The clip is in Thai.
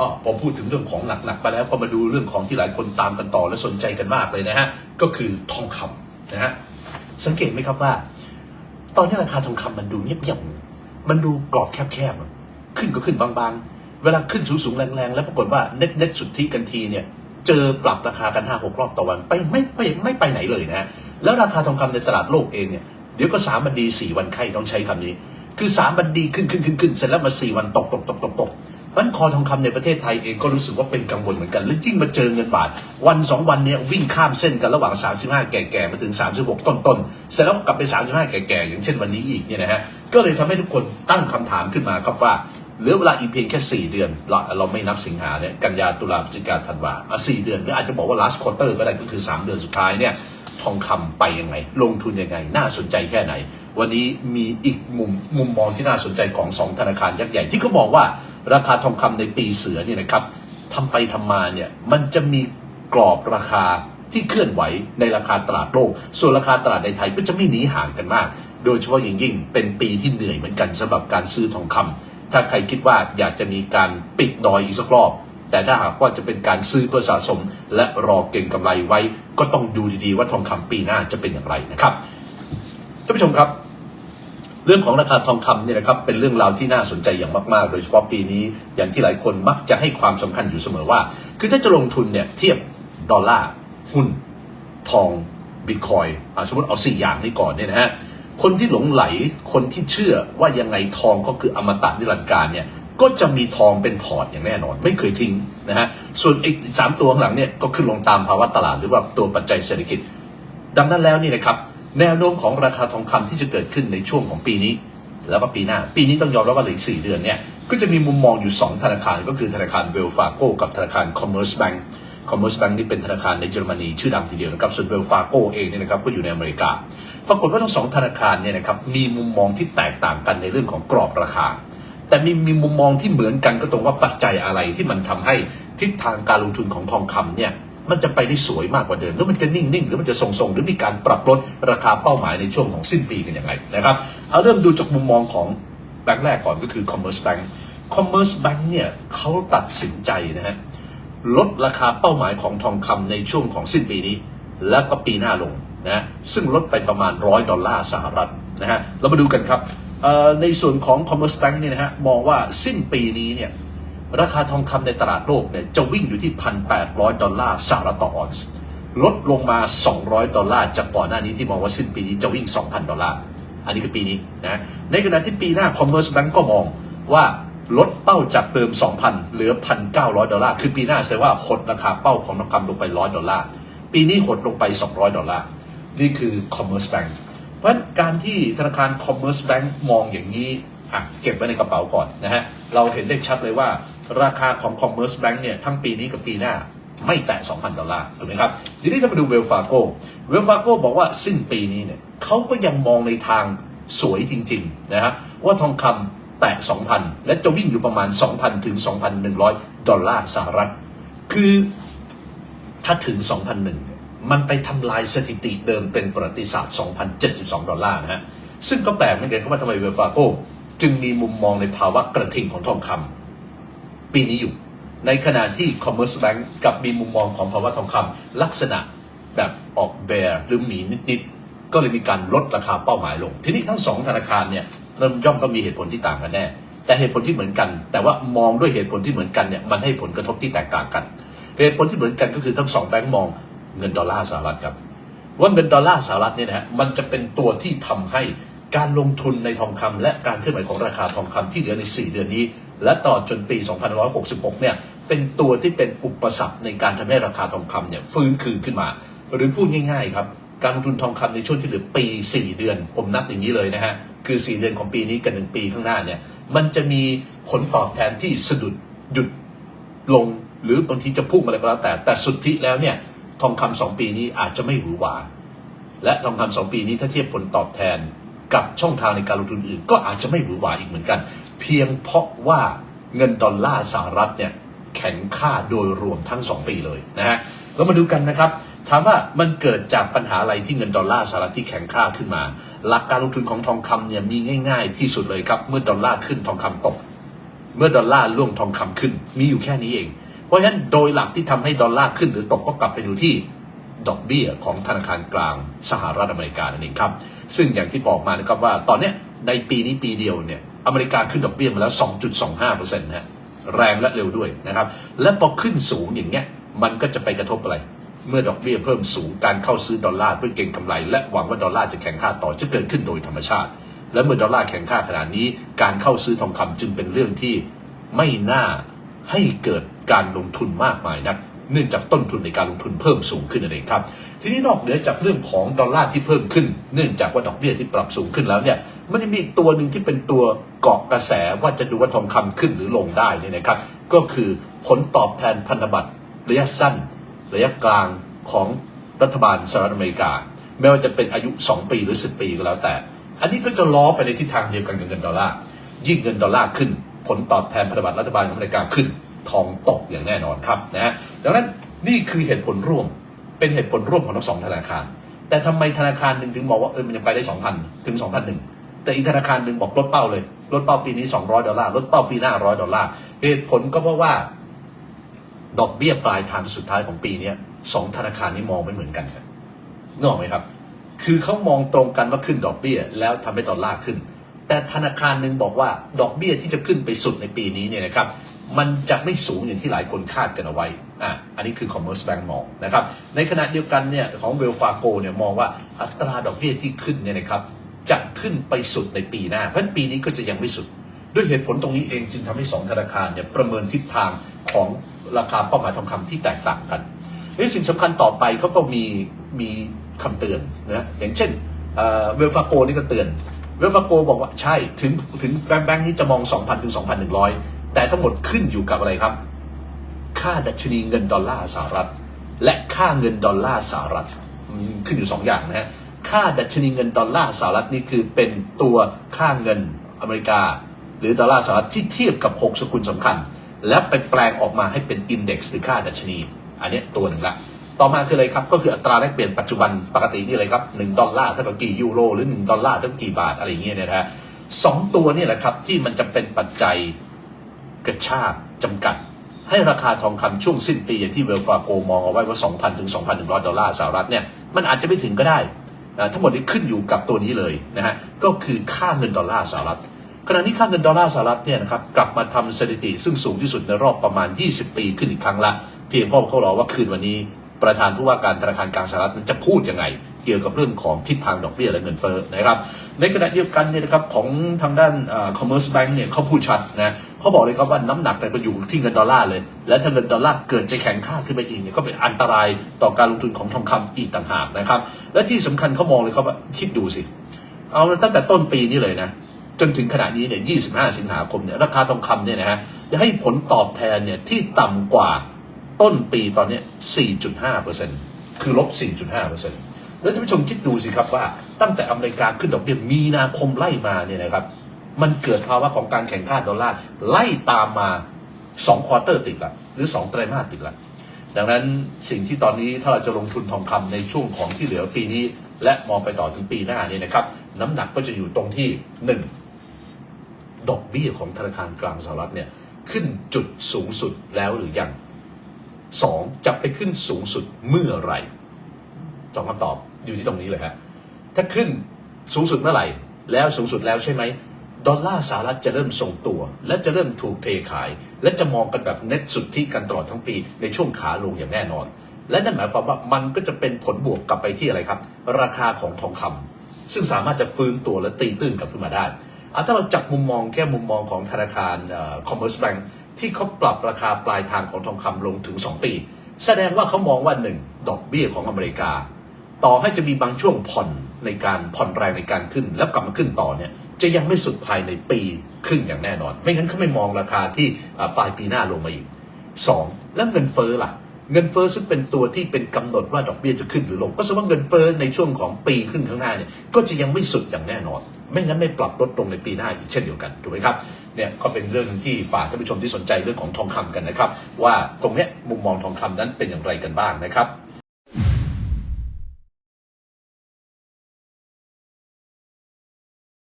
อ๋อพอพูดถึงเรื่องของหนักๆไปแล้วก็มาดูเรื่องของที่หลายคนตามกันต่อและสนใจกันมากเลยนะฮะ ก็คือทองคำนะฮะ สังเกตไหมครับว่า ตอนนี้ราคาทองคำมันดูเงียบๆมันดูกรอบแคบๆ ขึ้นก็ขึ้นบางๆ เวลาขึ้นสูงๆ แรงๆ แล้วปรากฏว่าเน็ตเน็ตสุดทธิกันทีเนี่ย เจอปรับราคากันห้าหกรอบต่อวัน ไปไม่ไม่ไม่ไปไหนเลยนะแล้วราคาทองคำในตลาดโลกเองเนี่ยเดี๋ยวก็สามวันดีสี่วันไข้ต้องใช้คำนี้ คือสามวันดีขึ้นขึ้นขึ้นขึ้นเสร็จแล้วมาสี่วันตกตกตกตกตก มันคอทองคำในประเทศไทยเองก็รู้สึกว่าเป็นกังวลเหมือนกัน แล้วยิ่งมาเจอเงินบาท วันสองวันเนี้ยวิ่งข้ามเส้นกันระหว่าง 35 แก่ๆ มาถึง 36 ต้นๆ เสร็จแล้วกลับไป 35 แก่ๆ อย่างเช่นวันนี้อีกเนี่ยนะฮะ ก็เลยทำให้ทุกคนตั้งคำถามขึ้นมาครับว่าเหลือเวลาอีกเพียงแค่ 4 เดือน เราเราไม่นับสิงหาเนี่ยกันยาตุลาพฤศจิกาธันวาอะ4เดือนหรืออาจจะบอกว่า last quarter ก็ได้ก็คือ 3 เดือนสุดท้ายเนี่ยทองคำไปยังไง ลงทุนยังไง น่าสนใจแค่ไหน วันนี้มีอีกมุมมุมมองที่น่าสนใจของ 2 ธนาคารยักษ์ใหญ่ที่เขาบอกว่า ราคาทองคำในปีเสือเนี่ยนะครับทำไปทำมาเนี่ยมันจะมีกรอบราคาที่เคลื่อนไหวในราคาตลาดโลก ส่วนราคาตลาดในไทยก็จะไม่หนีห่างกันมาก โดยเฉพาะอย่างยิ่งเป็นปีที่เหนื่อยเหมือนกันสำหรับการซื้อทองคำถ้าใครคิดว่าอยากจะมีการปิดดอยอีกสักรอบ แต่ถ้าหากว่าจะเป็นการซื้อเพื่อสะสม และรอเก็งกำไรไว้ ก็ต้องดูดีๆว่าทองคำปีหน้าจะเป็นอย่างไรนะครับท่านผู้ชมครับ เรื่องของราคาทองคำเนี่ยนะครับเป็นเรื่องราวที่น่าสนใจอย่างมากๆ โดยเฉพาะปีนี้อย่างที่หลายคนมักจะให้ความสำคัญอยู่เสมอว่า คือถ้าจะลงทุนเนี่ยเทียบดอลลาร์หุ้น ทองบิตคอยสมมติเอาสี่อย่างนี้ก่อนเนี่ยนะฮะคนที่หลงไหลคนที่เชื่อว่ายังไงทองก็คืออมตะนิรันดร์การเนี่ยก็จะมีทองเป็นพอร์ตอย่างแน่นอน ไม่เคยทิ้งนะฮะส่วนไอ้สามตัวข้างหลังเนี่ยก็ขึ้นลงตามภาวะตลาดหรือว่าตัวปัจจัยเศรษฐกิจ ดังนั้นแล้วนี่นะครับ แนวโน้มของราคาทองคำที่จะเกิดขึ้นในช่วงของปีนี้ แล้วก็ปีหน้า ปีนี้ต้องยอมรับว่าเหลืออีก4เดือนเนี่ยก็จะมีมุมมองอยู่ 2 ธนาคารก็คือธนาคารเวลฟาโกกับธนาคาร Commerce Bank Commerce Bank นี่เป็นธนาคารในเยอรมนีชื่อดังทีเดียวนะครับส่วนเวลฟาโกเองเนี่ยนะครับก็อยู่ในอเมริกา ปรากฏว่าทั้งสองธนาคารเนี่ยนะครับมีมุมมองที่แตกต่างกันในเรื่องของกรอบราคา แต่มีมีมุมมองที่เหมือนกันก็ตรงว่าปัจจัยอะไรที่มันทำให้ทิศทางการลงทุนของทองคำเนี่ย มันจะไปได้สวยมากกว่าเดิมหรือมันจะนิ่งๆหรือมันจะทรงๆหรือมีการปรับลดราคาเป้าหมายในช่วงของสิ้นปีกันยังไงนะครับเอาเริ่มดูจากมุมมองของแบงก์แรกก่อนก็คือ Commerce Bank Commerce Bank เนี่ยเขาตัดสินใจนะฮะลดราคาเป้าหมายของทองคำในช่วงของสิ้นปีนี้ แล้วก็ปีหน้าลงนะซึ่งลดไปประมาณร้อยดอลลาร์สหรัฐนะฮะเรามาดูกันครับในส่วนของ Commerce Bank เนี่ยนะฮะมองว่าสิ้นปีนี้เนี่ย ราคาทองคำในตลาดโลกเนี่ยจะวิ่งอยู่ที่ 1,800 ดอลลาร์สหรัฐต่อออนซ์ลดลงมา 200 ดอลลาร์จากก่อนหน้านี้ที่มองว่าสิ้นปีนี้จะวิ่ง 2,000 ดอลลาร์ อันนี้คือปีนี้นะ ในขณะที่ปีหน้า Commerce Bank ก็มองว่าลดเป้าจากเดิม 2,000 เหลือ 1,900 ดอลลาร์ คือปีหน้าแสดงว่าหดราคาเป้าของทองคำลงไป 100 ดอลลาร์ ปีนี้หดลงไป 200 ดอลลาร์ นี่คือ Commerce Bank เพราะการที่ธนาคาร Commerce Bank มองอย่างนี้อะเก็บไว้ในกระเป๋าก่อนนะฮะ เราเห็นได้ชัดเลยว่า ราคาของ Commerce Bank เนี่ยทั้งปีนี้กับปีหน้าไม่แตะ 2,000 ดอลลาร์ ถูกไหมครับ ทีนี้ถ้ามาดูเวลฟาโกเวลฟาโกบอกว่าสิ้นปีนี้เนี่ยเขาก็ยังมองในทางสวยจริง ๆ นะฮะว่าทองคำแตะ 2,000 และจะวิ่งอยู่ประมาณ 2,000 ถึง 2,100 ดอลลาร์สหรัฐ คือถ้าถึง 2,001เนี่ยมันไปทำลายสถิติเดิมเป็นประวัติศาสตร์ 2,072 ดอลลาร์นะฮะ ซึ่งก็แปลกเหมือนกันครับว่าทำไมเวลฟาโกจึงมีมุมมองในภาวะกระทิงของทองคำ ปีนี้อยู่ ในขณะที่ Commerce Bank กับมีมุมมองของภาวะทองคำลักษณะแบบออกแบร์หรือหมีนิดๆ ก็เลยมีการลดราคาเป้าหมายลง ทีนี้ทั้งสองธนาคารเนี่ยเริ่มย่อมก็มีเหตุผลที่ต่างกันแน่ แต่เหตุผลที่เหมือนกัน แต่ว่ามองด้วยเหตุผลที่เหมือนกันเนี่ยมันให้ผลกระทบที่แตกต่างกัน เหตุผลที่เหมือนกันก็คือทั้งสองแบงก์มองเงินดอลลาร์สหรัฐครับว่าเงินดอลลาร์สหรัฐเนี่ยนะฮะมันจะเป็นตัวที่ทำให้การลงทุนในทองคำและการเคลื่อนไหวของราคาทองคำที่เหลือใน 4 เดือนนี้ และตลอดจนปี2566 เนี่ย เป็นตัวที่เป็นอุปสรรคในการทำให้ราคาทองคำเนี่ยฟื้นคืนขึ้นมา หรือพูดง่ายๆครับ การลงทุนทองคำในช่วงที่เหลือปี 4 เดือน ผมนับอย่างนี้เลยนะฮะ คือ 4 เดือนของปีนี้กับหนึ่งปีข้างหน้าเนี่ย มันจะมีผลตอบแทนที่สะดุดหยุดลง หรือบางทีจะพุ่งอะไรก็แล้วแต่ แต่สุดที่แล้วเนี่ย ทองคำสองปีนี้อาจจะไม่หวือหวา และทองคำสองปีนี้ถ้าเทียบผลตอบแทนกับช่องทางในการลงทุนอื่น ก็อาจจะไม่หวือหวาอีกเหมือนกัน เพียงเพราะว่าเงินดอลลาร์สหรัฐเนี่ยแข็งค่าโดยรวมทั้งสองปีเลยนะฮะเรามาดูกันนะครับถามว่ามันเกิดจากปัญหาอะไรที่เงินดอลลาร์สหรัฐที่แข็งค่าขึ้นมา หลักการลงทุนของทองคำเนี่ยมีง่าย ๆ ที่สุดเลยครับ เมื่อดอลลาร์ขึ้นทองคำตก เมื่อดอลลาร์ล่วงทองคำขึ้น มีอยู่แค่นี้เอง เพราะฉะนั้นโดยหลักที่ทำให้ดอลลาร์ขึ้นหรือตกก็กลับไปดูที่ดอกเบี้ยของธนาคารกลางสหรัฐอเมริกานั่นเองครับ ซึ่งอย่างที่บอกมานะครับว่าตอนเนี้ยในปีนี้ปีเดียวเนี่ย อเมริกาขึ้นดอกเบี้ยมาแล้ว 2.25%นะฮะแรงและเร็วด้วยนะครับ และพอขึ้นสูงอย่างเงี้ย มันก็จะไปกระทบอะไร เมื่อดอกเบี้ยเพิ่มสูงการเข้าซื้อดอลลาร์เพื่อเก็งกำไร และหวังว่าดอลลาร์จะแข็งค่าต่อจะเกิดขึ้นโดยธรรมชาติ และเมื่อดอลลาร์แข็งค่าขนาดนี้ การเข้าซื้อทองคำจึงเป็นเรื่องที่ไม่น่าให้เกิดการลงทุนมากมายนักเนื่องจากต้นทุนในการลงทุนเพิ่มสูงขึ้นนั่นเองครับ ทีนี้นอกเหนือจากเรื่องของดอลลาร์ที่เพิ่มขึ้น เนื่องจากว่าดอกเบี้ยที่ปรับสูงขึ้นแล้วเนี่ย มันยังมีอีกตัวหนึ่งที่เป็นตัวเกาะกระแสว่าจะดูว่าทองคำขึ้นหรือลงได้เนี่ยนะครับ ก็คือผลตอบแทนพันธบัตรระยะสั้น ระยะกลางของรัฐบาลสหรัฐอเมริกา ไม่ว่าจะเป็นอายุ 2 ปีหรือ 10 ปีก็แล้วแต่ อันนี้ก็จะล้อไปในทิศทางเดียวกันกับเงินดอลลาร์ยิ่งเงินดอลลาร์ขึ้น ผลตอบแทนพันธบัตรรัฐบาลของอเมริกาขึ้น ทองตกอย่างแน่นอนครับนะฮะดังนั้นนี่คือเหตุผลร่วม เป็นเหตุผลร่วมของทั้งสองธนาคาร แต่ทำไมธนาคารหนึ่งถึงบอกว่าเออมันยังไปได้2,000ถึง2,001 แต่อีกธนาคารหนึ่งบอกลดเป้าเลยลดเป้าปีนี้ 200 ดอลลาร์ลดเป้าปีหน้า 100 ดอลลาร์เหตุผลก็เพราะว่า ดอกเบี้ยปลายทางสุดท้ายของปีนี้สองธนาคารนี้มองไม่เหมือนกันนึกออกไหมครับ คือเขามองตรงกันว่าขึ้นดอกเบี้ย แล้วทำให้ดอลลาร์ขึ้น แต่ธนาคารหนึ่งบอกว่าดอกเบี้ยที่จะขึ้นไปสุดในปีนี้เนี่ยนะครับมันจะไม่สูงอย่างที่หลายคนคาดกันเอาไว้ อะ อันนี้คือ Commerce Bank มองนะครับ ในขณะเดียวกันเนี่ยของเวลฟาโกเนี่ยมองว่าอัตราดอกเบี้ยที่ขึ้นเนี่ยนะครับ จะขึ้นไปสุดในปีหน้า เพราะฉะนั้นปีนี้ก็จะยังไม่สุด ด้วยเหตุผลตรงนี้เองจึงทำให้สองธนาคารเนี่ยประเมินทิศทางของราคาเป้าหมายทองคำที่แตกต่างกันในสิ่งสำคัญต่อไปเขาก็มีมีคำเตือนนะอย่างเช่นเวลฟาโกนี่ก็เตือน เวลฟาโกบอกว่าใช่ถึงถึงแบงค์นี้จะมอง 2,000ถึง2,100 แต่ทั้งหมดขึ้นอยู่กับอะไรครับ ค่าดัชนีเงินดอลลาร์สหรัฐ และค่าเงินดอลลาร์สหรัฐขึ้นอยู่สองอย่างนะฮะ ค่าดัชนีเงินดอลลาร์สหรัฐนี่คือเป็นตัวค่าเงินอเมริกา หรือดอลลาร์สหรัฐที่เทียบกับ 6 สกุลสำคัญ แล้วไปแปลงออกมาให้เป็นอินเด็กซ์หรือค่าดัชนี อันนี้ตัวหนึ่งละต่อมาคืออะไรครับ ก็คืออัตราแลกเปลี่ยนปัจจุบันปกตินี่เลยครับ1ดอลลาร์เท่ากับกี่ยูโรหรือ 1 ดอลลาร์เท่ากับกี่บาทอะไรอย่างเงี้ยเนี่ยนะฮะสองตัวนี่แหละครับที่มันจะเป็นปัจจัยกระชากจำกัด ให้ราคาทองคำช่วงสิ้นปีอย่างที่เวลฟาโกมองเอาไว้ว่า 2,000 ถึง 2,100 ดอลลาร์สหรัฐเนี่ย มันอาจจะไม่ถึงก็ได้ นะทั้งหมดนี้ขึ้นอยู่กับตัวนี้เลยนะฮะก็คือค่าเงินดอลลาร์สหรัฐขณะนี้ค่าเงินดอลลาร์สหรัฐเนี่ยนะครับกลับมาทำสถิติซึ่งสูงที่สุดในรอบประมาณ 20 ปีขึ้นอีกครั้งละ เพียงเพราะเขารอว่าคืนวันนี้ประธานผู้ว่าการธนาคารกลางสหรัฐจะพูดยังไง เกี่ยวกับเรื่องของทิศทางดอกเบี้ยและเงินเฟ้อนะครับ ในขณะเดียวกันเนี่ยนะครับของทางด้านเอ่อ commerce bank เนี่ยเขาพูดชัดนะเขาบอกเลยครับว่าน้ำหนักเนี่ยก็อยู่ที่เงินดอลลาร์เลย และถ้าเงินดอลลาร์เกิดจะแข็งค่าขึ้นไปอีกเนี่ยก็เป็นอันตรายต่อการลงทุนของทองคำอีกต่างหากนะครับ และที่สำคัญเขามองเลยครับว่าคิดดูสิ เอาตั้งแต่ต้นปีนี้เลยนะจนถึงขณะนี้เนี่ย 25 สิงหาคมเนี่ยราคาทองคำเนี่ยนะฮะจะให้ผลตอบแทนเนี่ยที่ต่ำกว่าต้นปีตอนนี้ 4.5%คือลบ 4.5% แล้วท่านผู้ชมคิดดูสิครับว่า ตั้งแต่อเมริกาขึ้นดอกเบี้ยมีนาคมไล่มาเนี่ยนะครับ มันเกิดภาวะของการแข่งข้าดอลลาร์ไล่ตามมา2ควอเตอร์ติดละหรือ2ไตรมาสติดละดังนั้นสิ่งที่ตอนนี้ถ้าเราจะลงทุนทองคำในช่วงของที่เหลือปีนี้ และมองไปต่อถึงปีหน้าเนี่ยนะครับ น้ำหนักก็จะอยู่ตรงที่หนึ่งดอกเบี้ยของธนาคารกลางสหรัฐเนี่ยขึ้นจุดสูงสุดแล้วหรือยังสองจะไปขึ้นสูงสุดเมื่อไหร่สองคำตอบ อยู่ที่ตรงนี้เลยฮะถ้าขึ้นสูงสุดเมื่อไหร่ แล้วสูงสุดแล้วใช่ไหมดอลลาร์สหรัฐจะเริ่มทรงตัว และจะเริ่มถูกเทขาย และจะมองกันแบบเน็ตสุดที่กันตลอดทั้งปีในช่วงขาลงอย่างแน่นอน และนั่นหมายความว่ามันก็จะเป็นผลบวกกลับไปที่อะไรครับ ราคาของทองคำซึ่งสามารถจะฟื้นตัวและตีตื้นกลับขึ้นมาได้ถ้าเราจับมุมมองแค่มุมมองของธนาคารเอ่อ Commerce Bank ที่เขาปรับราคาปลายทางของทองคำลงถึง 2 ปี แสดงว่าเขามองว่าหนึ่งดอกเบี้ยของอเมริกา ต่อให้จะมีบางช่วงผ่อนในการผ่อนแรงในการขึ้น แล้วกลับมาขึ้นต่อเนี่ยจะยังไม่สุดภายในปีครึ่งอย่างแน่นอน ไม่งั้นเขาไม่มองราคาที่ปลายปีหน้าลงมาอีกสองแล้วเงินเฟ้อล่ะ เงินเฟ้อซึ่งเป็นตัวที่เป็นกำหนดว่าดอกเบี้ยจะขึ้นหรือลง ก็แสดงว่าเงินเฟ้อในช่วงของปีขึ้นข้างหน้าเนี่ยก็จะยังไม่สุดอย่างแน่นอน ไม่งั้นไม่ปรับลดลงในปีหน้าอีกเช่นเดียวกันถูกไหมครับเนี่ยก็เป็นเรื่องที่ฝากท่านผู้ชมที่สนใจเรื่องของทองคำกันนะครับ ว่าตรงเนี้ยมุมมองทองคำนั้นเป็นอย่างไรกันบ้างนะครับ